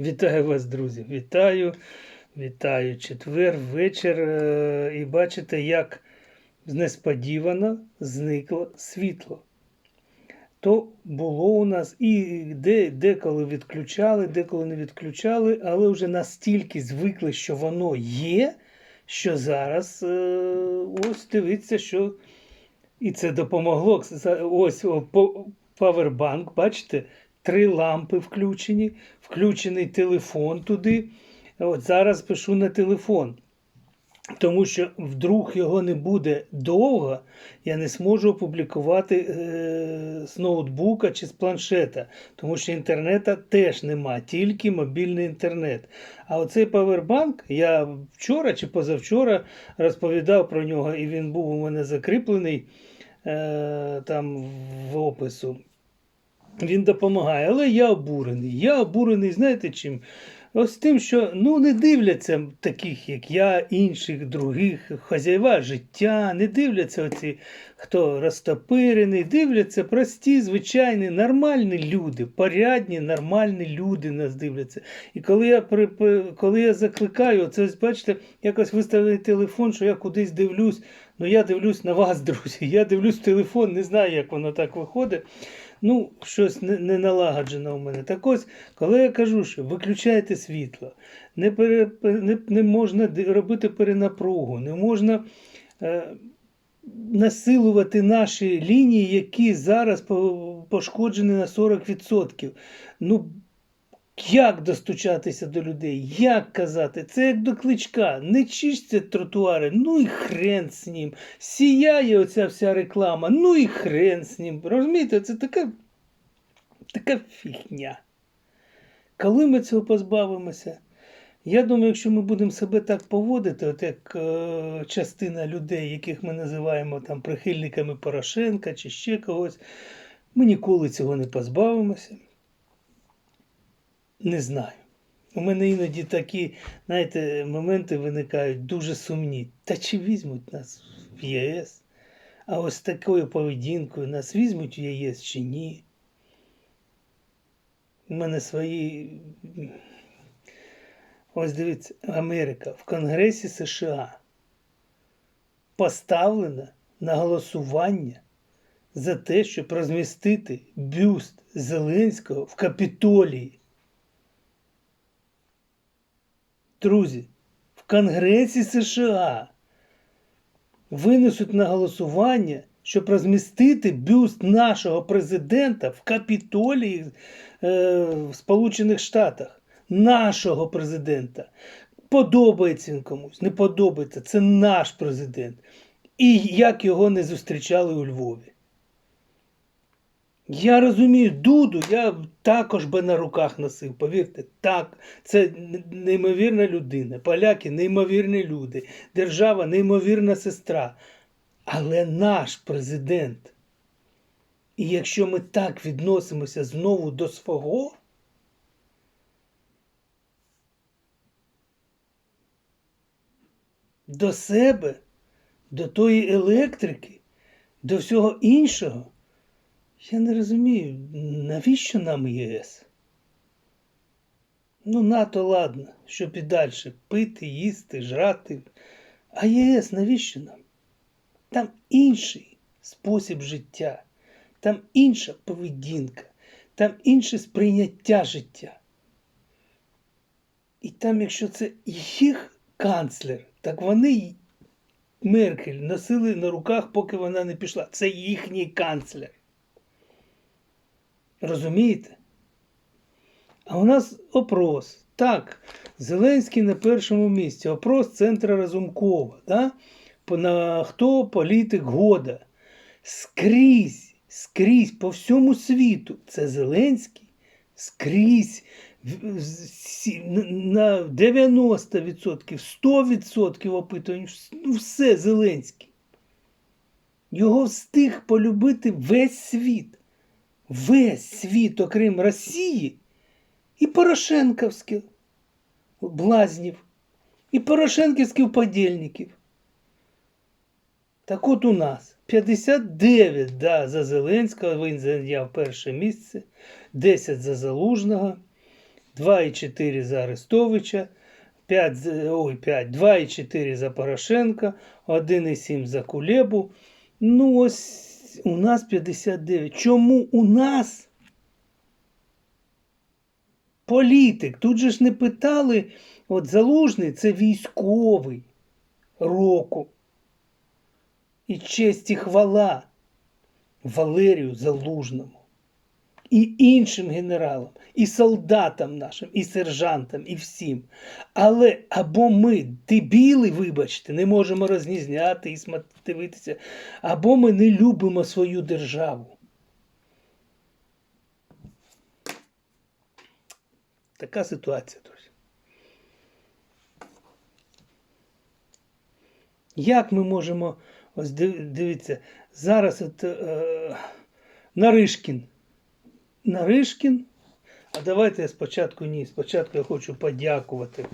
Вітаю вас, друзі! Вітаю, вітаю четвер, вечір. е, І бачите, як несподівано зникло світло. То було у нас і де, деколи відключали, деколи не відключали, але вже настільки звикли, що воно є, що зараз е, ось дивіться, що і це допомогло. Ось павербанк, бачите, три лампи включені, включений телефон туди. От зараз пишу на телефон. Тому що вдруг його не буде довго, я не зможу опублікувати е, з ноутбука чи з планшета, тому що інтернету теж нема, тільки мобільний інтернет. А оцей павербанк я вчора чи позавчора розповідав про нього, і він був у мене закріплений е, там в опису. Він допомагає, але я обурений. Я обурений, знаєте чим? Ось тим, що ну не дивляться таких, як я, інших, других, хазяєва життя, не дивляться оці, хто розтопирений, дивляться прості, звичайні, нормальні люди, порядні, нормальні люди нас дивляться. І коли я коли я закликаю, це ось бачите, якось виставлений телефон, що я кудись дивлюсь. Ну я дивлюсь на вас, друзі. Я дивлюсь телефон, не знаю, як воно так виходить. Ну, щось не, не налагоджено у мене. Так ось, коли я кажу, що виключайте світло, не, пере, не, не можна робити перенапругу, не можна е, насилувати наші лінії, які зараз пошкоджені на 40%. Ну, як достучатися до людей? Як казати? Це як до кличка. Не чистять тротуари, ну і хрен з ним. Сіяє оця вся реклама, ну і хрен з ним. Розумієте, це така, така фігня. Коли ми цього позбавимося? Я думаю, якщо ми будемо себе так поводити, от як е, частина людей, яких ми називаємо там прихильниками Порошенка чи ще когось, ми ніколи цього не позбавимося. Не знаю. У мене іноді такі, знаєте, моменти виникають дуже сумні. Та чи візьмуть нас в ЄС? А ось такою поведінкою нас візьмуть в ЄС чи ні? У мене свої. Ось дивіться, Америка в Конгресі США поставлена на голосування за те, щоб розмістити бюст Зеленського в Капітолії. Друзі, в Конгресі США винесуть на голосування, щоб розмістити бюст нашого президента в Капітолії е, в Сполучених Штатах. Нашого президента. Подобається він комусь, не подобається. Це наш президент. І як його не зустрічали у Львові. Я розумію, Дуду я також би на руках носив, повірте, так, це неймовірна людина. Поляки неймовірні люди, держава неймовірна сестра. Але наш президент. І якщо ми так відносимося знову до свого, до себе, до тої електрики, до всього іншого. Я не розумію, навіщо нам ЄС? Ну, НАТО, ладно, щоб і далі пити, їсти, жрати. А ЄС навіщо нам? Там інший спосіб життя, там інша поведінка, там інше сприйняття життя. І там, якщо це їх канцлер, так вони Меркель носили на руках, поки вона не пішла. Це їхній канцлер. Розумієте? А у нас опрос. Так, Зеленський на першому місці. Опрос центра Разумкова. Да? На хто політик года. Скрізь, скрізь по всьому світу. Це Зеленський. Скрізь. На 90%, 100% опитувань. Ну, все Зеленський. Його встиг полюбити весь світ весь світ, окрім Росії, і Порошенковських блазнів, і Порошенківських подільників. Так от у нас 59 да, за Зеленського, він зайняв перше місце, 10 за Залужного, 2,4 за Арестовича, 5, ой, 5, 2,4 за Порошенка, 1,7 за Кулебу. Ну, ось у нас 59. Чому у нас політик? Тут же ж не питали, от Залужний це військовий року. І честь і хвала Валерію Залужному і іншим генералам, і солдатам нашим, і сержантам, і всім. Але або ми, дебіли, вибачте, не можемо рознізняти і дивитися, або ми не любимо свою державу. Така ситуація, друзі. Як ми можемо, ось див- дивіться, зараз от, е, Наришкін. Наришкін. А давайте я спочатку ні. Спочатку я хочу подякувати.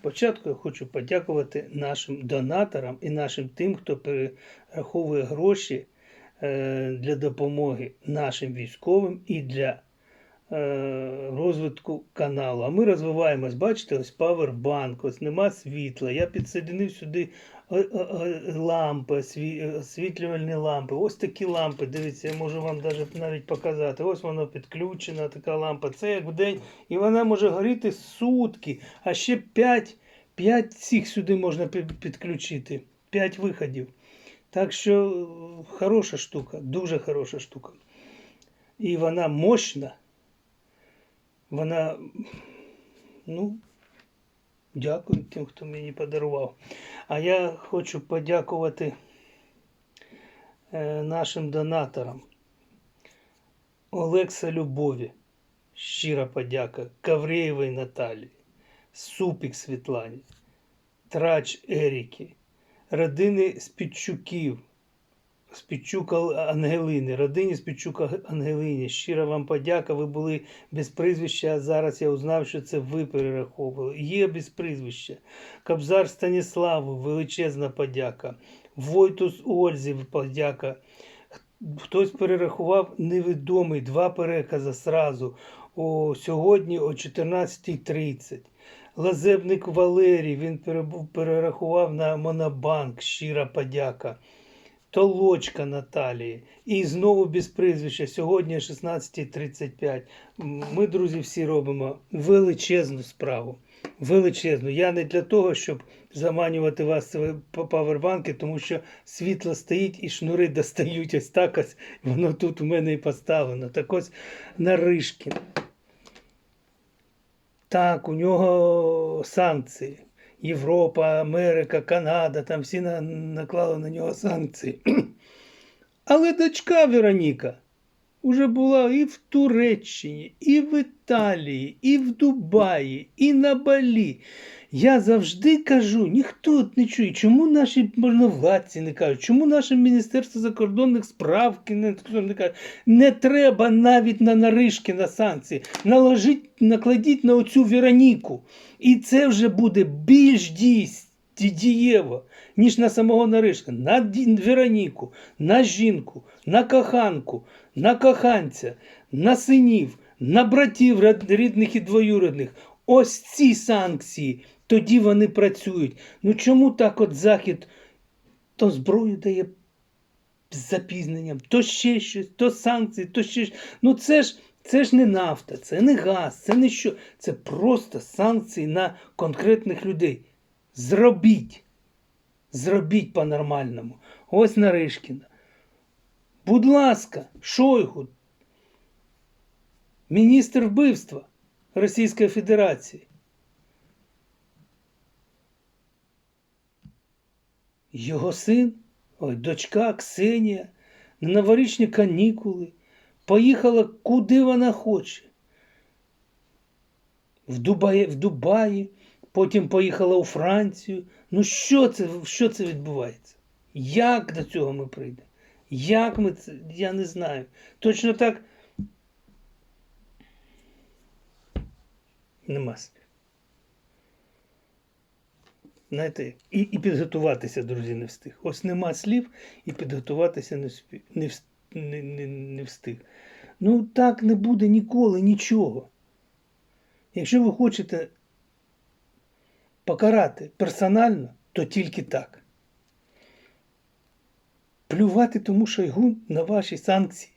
Спочатку я хочу подякувати нашим донаторам і нашим тим, хто перераховує гроші е, для допомоги нашим військовим і для е, розвитку каналу. А ми розвиваємось. Бачите, ось павербанк, ось нема світла. Я підсоединив сюди лампи, осві- освітлювальні лампи. Ось такі лампи. Дивіться, я можу вам навіть, навіть показати. Ось воно підключена, така лампа. Це як в день, і вона може горіти сутки, а ще 5, 5 цих сюди можна підключити. 5 виходів. Так що е, хороша штука, дуже хороша штука. І вона мощна. Вона, ну, дякую тим, хто мені подарував. А я хочу подякувати е, нашим донаторам. Олекса Любові, щира подяка, Каврєєвій Наталії, Супік Світлані, Трач Еріки, родини Спідчуків, Спідчук Ангелини, родині Спідчук Ангелині. Щира вам подяка. Ви були без прізвища, зараз я узнав, що це ви перераховували. Є без прізвища. Кобзар Станіславу, величезна подяка. Войтус Ользі, подяка. Хтось перерахував невідомий два перекази сразу. О, сьогодні о 14.30. Лазебник Валерій, він перерахував на Монобанк, щира подяка. Толочка Наталії. І знову без прізвища. Сьогодні о 16.35. Ми, друзі, всі робимо величезну справу. Величезну. Я не для того, щоб заманювати вас в павербанки, тому що світло стоїть і шнури достають ось так ось. Воно тут у мене і поставлено. Так ось Наришкін. Так, у нього санкції. Європа, Америка, Канада, там всі на, наклали на нього санкції. Але дочка Вероніка вже була і в Туреччині, і в Італії, і в Дубаї, і на Балі. Я завжди кажу, ніхто не чує, чому наші можновладці не кажуть, чому наше Міністерство закордонних справ не, не каже, не треба навіть на Наришкіна санкції. Наложіть, накладіть на оцю Вероніку. І це вже буде більш дійс- ді- дієво, ніж на самого Наришкина. На Вероніку, на жінку, на коханку, на коханця, на синів, на братів рідних і двоюрідних. Ось ці санкції. Тоді вони працюють. Ну чому так от Захід то зброю дає з запізненням, то ще щось, то санкції, то ще щось. Ну це ж, це ж не нафта, це не газ, це не що. Це просто санкції на конкретних людей. Зробіть. Зробіть по-нормальному. Ось Наришкіна. Будь ласка, Шойгу, міністр вбивства Російської Федерації. Його син, ой, дочка Ксенія, на новорічні канікули поїхала куди вона хоче. В Дубаї, в Дубаї, потім поїхала у Францію. Ну що це, що це відбувається? Як до цього ми прийдемо? Як ми це? Я не знаю. Точно так. Нема. Знаєте, і, і підготуватися, друзі, не встиг. Ось нема слів, і підготуватися не, вспі- не, не, не встиг. Ну так не буде ніколи нічого. Якщо ви хочете покарати персонально, то тільки так. Плювати тому Шойгу на ваші санкції.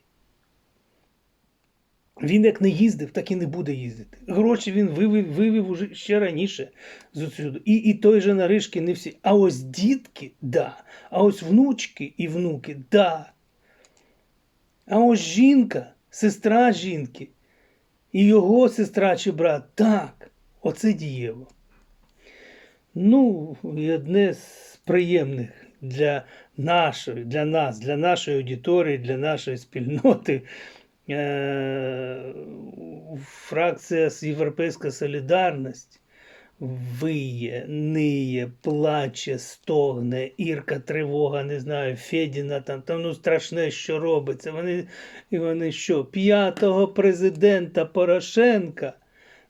Він як не їздив, так і не буде їздити. Гроші він вивів, вивів уже ще раніше з отсюди. І, і той же Наришки не всі. А ось дітки, да. А ось внучки і внуки, да. А ось жінка, сестра жінки, і його сестра чи брат, так, оце дієво. Ну, і одне з приємних для нашої, для нас, для нашої аудиторії, для нашої спільноти. Е, Фракція Європейська Солідарність виє, ниє, плаче, стогне, Ірка тривога, не знаю, Федіна там, там ну страшне, що робиться. Вони, і вони що, п'ятого президента Порошенка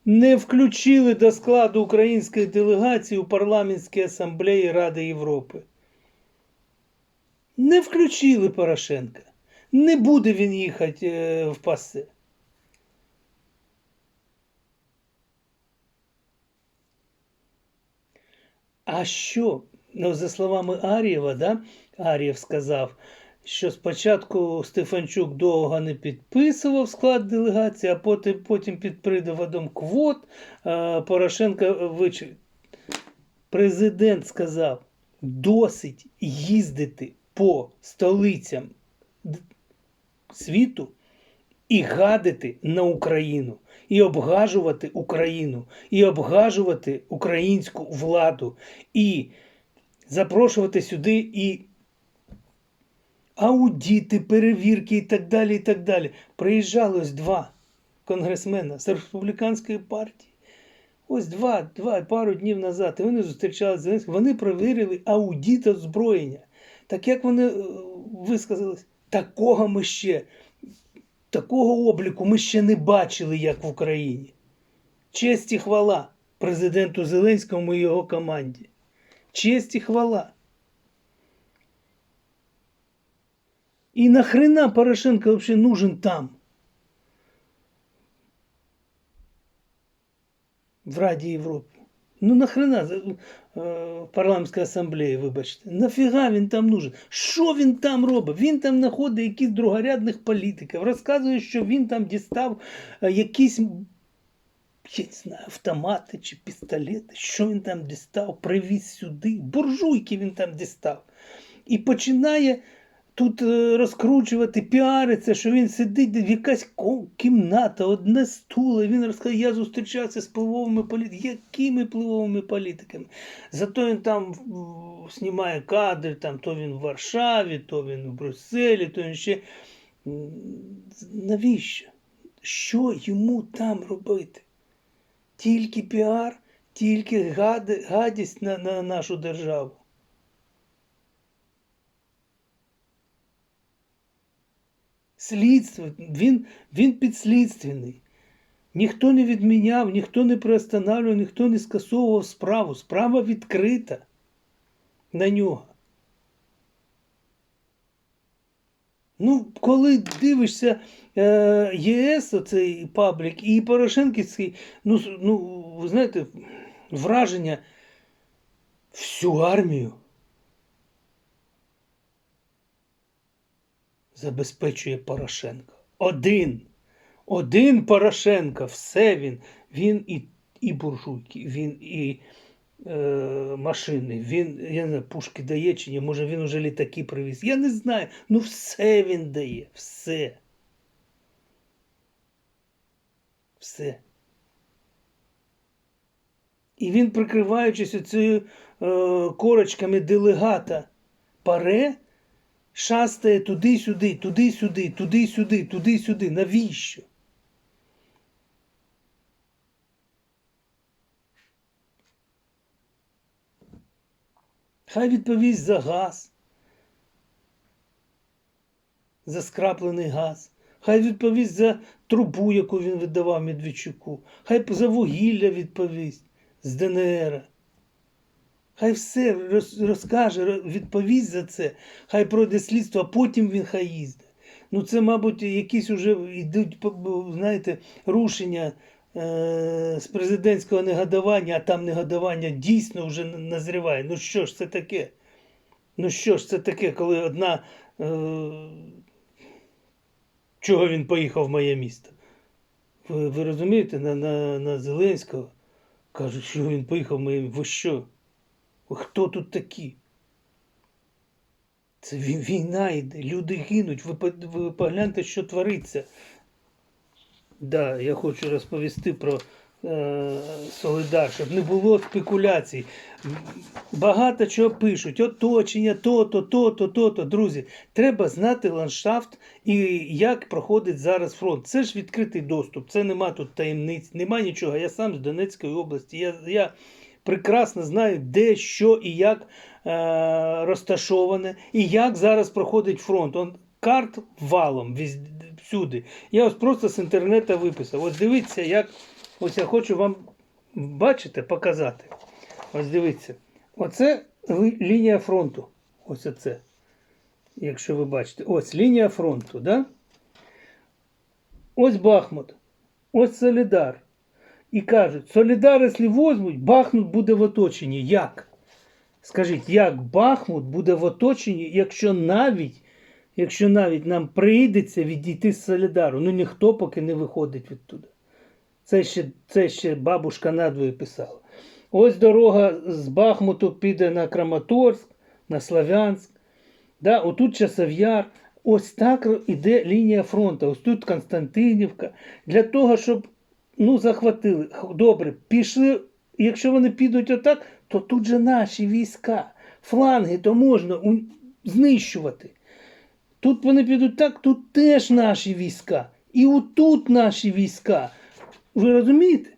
не включили до складу української делегації у парламентській асамблеї Ради Європи. Не включили Порошенка. Не буде він їхати е, в пасе. А що? Ну, за словами Арієва, да? Арієв сказав, що спочатку Стефанчук довго не підписував склад делегації, а потім, потім під приводом квот е, Порошенка вичив. Президент сказав, досить їздити по столицям світу і гадити на Україну, і обгажувати Україну, і обгажувати українську владу, і запрошувати сюди і аудіти, перевірки і так далі. і так далі. Приїжджали ось два конгресмена з республіканської партії. Ось два, два пару днів назад. І вони зустрічалися Вони перевірили аудіт озброєння. Так як вони е, висказались, такого ми ще, такого обліку ми ще не бачили, як в Україні. Честь і хвала президенту Зеленському і його команді. Честь і хвала. І нахрена Порошенко взагалі нужен там? В Раді Європи. Ну нахрена е, в асамблеї, вибачте. Нафіга він там нужен? Що він там робить? Він там знаходить якісь другорядних політиків, розказує, що він там дістав е, якісь я не знаю, автомати чи пістолети. Що він там дістав, привіз сюди, буржуйки він там дістав. І починає тут е, розкручувати, піариться, що він сидить в якась кімната, одне стуло. і Він розказує, я зустрічався з впливовими політиками. Якими впливовими політиками? Зато він там знімає кадри, там, то він в Варшаві, то він в Брюсселі, то він ще. Навіщо? Що йому там робити? Тільки піар, тільки гадість на, на нашу державу. Слідство, він, він підслідственний. Ніхто не відміняв, ніхто не приостанавливав, ніхто не скасовував справу. Справа відкрита на нього. Ну, коли дивишся е, ЄС, оцей паблік, і Порошенківський, ну, ну, ви знаєте, враження всю армію забезпечує Порошенко. Один. Один Порошенко, все він. Він і, і буржуйки, він і е, машини, він, я не знаю, пушки дає чи ні, може він уже літаки привіз. Я не знаю. Ну все він дає, все. Все. І він, прикриваючись оцею е, корочками делегата паре, шастає туди-сюди, туди-сюди, туди-сюди, туди-сюди. Навіщо? Хай відповість за газ, за скраплений газ. Хай відповість за трубу, яку він видавав Медведчуку. Хай за вугілля відповість з ДНР. Хай все роз- розкаже, відповість за це. Хай пройде слідство, а потім він хай їздить. Ну це, мабуть, якісь уже йдуть, знаєте, рушення е, з президентського негодування, а там негодування дійсно вже назріває. Ну що ж це таке? Ну що ж це таке, коли одна. Е, чого він поїхав в моє місто? Ви, ви розумієте, на, на, на Зеленського кажуть, що він поїхав в моє місто. Ви що? Хто тут такі? Це війна йде, люди гинуть. Ви, ви погляньте, що твориться. Да, я хочу розповісти про е, Солидар, щоб не було спекуляцій. Багато чого пишуть, оточення, то-то, то-то, то-то. Друзі, треба знати ландшафт і як проходить зараз фронт. Це ж відкритий доступ, це нема тут таємниць, нема нічого. Я сам з Донецької області. Я, я прекрасно знаю, де, що і як е, розташоване, і як зараз проходить фронт. Он, карт валом всюди. Я ось просто з інтернету виписав. Ось дивіться, як ось я хочу вам бачите, показати. Ось дивіться. Оце лінія фронту. Ось оце. Якщо ви бачите, ось лінія фронту, да? Ось Бахмут, ось Солідар. І кажуть, Солідар, якщо возьмуть, Бахмут буде в оточенні. Як? Скажіть, як Бахмут буде в оточенні, якщо навіть, якщо навіть нам прийдеться відійти з Солідару? Ну ніхто поки не виходить відтуди. Це ще, це ще бабушка надвою писала. Ось дорога з Бахмуту піде на Краматорськ, на Славянськ. Да, отут Часов'яр. Ось так іде лінія фронту. Ось тут Константинівка. Для того, щоб ну, захватили. Добре, пішли. Якщо вони підуть отак, то тут же наші війська. Фланги то можна знищувати. Тут вони підуть так, тут теж наші війська. І отут наші війська. Ви розумієте?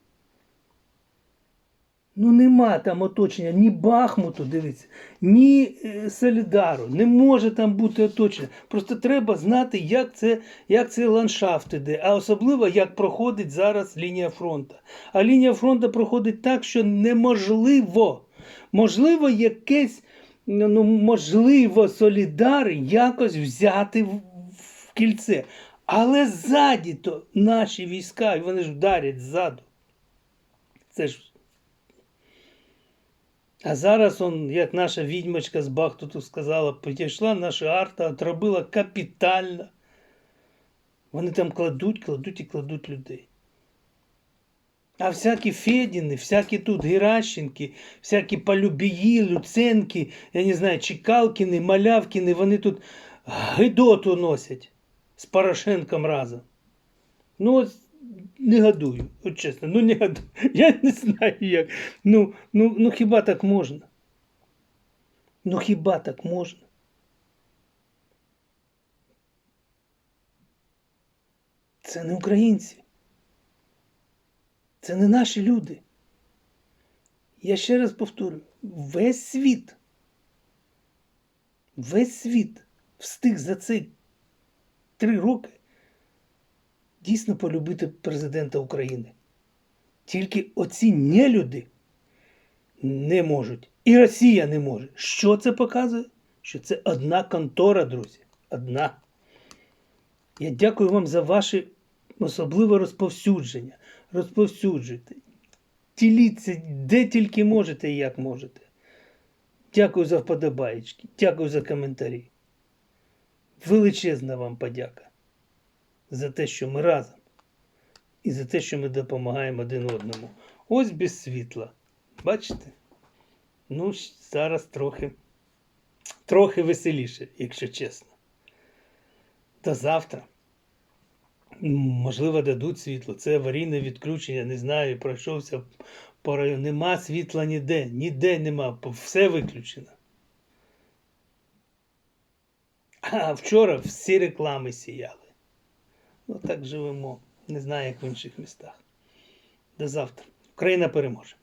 Ну нема там оточення ні Бахмуту, дивіться, ні е, Солідару. Не може там бути оточення. Просто треба знати, як це, як цей ландшафт іде, а особливо як проходить зараз лінія фронту. А лінія фронту проходить так, що неможливо. Можливо, якесь, ну можливо, Солідар якось взяти в, в кільце. Але ззаді то наші війська, і вони ж вдарять ззаду. Це ж а зараз, он, як наша відьмочка з Бахтуту сказала, підійшла наша арта, отробила капітально. Вони там кладуть, кладуть і кладуть людей. А всякі Федіни, всякі тут Геращенки, всякі Полюбії, Люценки, я не знаю, Чекалкіни, Малявкіни, вони тут гидоту носять з Порошенком разом. Ну, от не гадую, от чесно, ну не гадую. Я не знаю як. Ну, ну, ну хіба так можна? Ну хіба так можна? Це не українці. Це не наші люди. Я ще раз повторю: весь світ, весь світ встиг за ці три роки дійсно полюбити президента України. Тільки оці нелюди не можуть. І Росія не може. Що це показує? Що це одна контора, друзі. Одна. Я дякую вам за ваше особливе розповсюдження. Розповсюджуйте. Діліться де тільки можете і як можете. Дякую за вподобаєчки. Дякую за коментарі. Величезна вам подяка за те, що ми разом. І за те, що ми допомагаємо один одному. Ось без світла. Бачите? Ну, зараз трохи, трохи веселіше, якщо чесно. До завтра. Можливо, дадуть світло. Це аварійне відключення, не знаю, пройшовся по району. Нема світла ніде, ніде нема, все виключено. А вчора всі реклами сіяли. Ну так живемо. Не знаю, як в інших містах. До завтра. Україна переможе.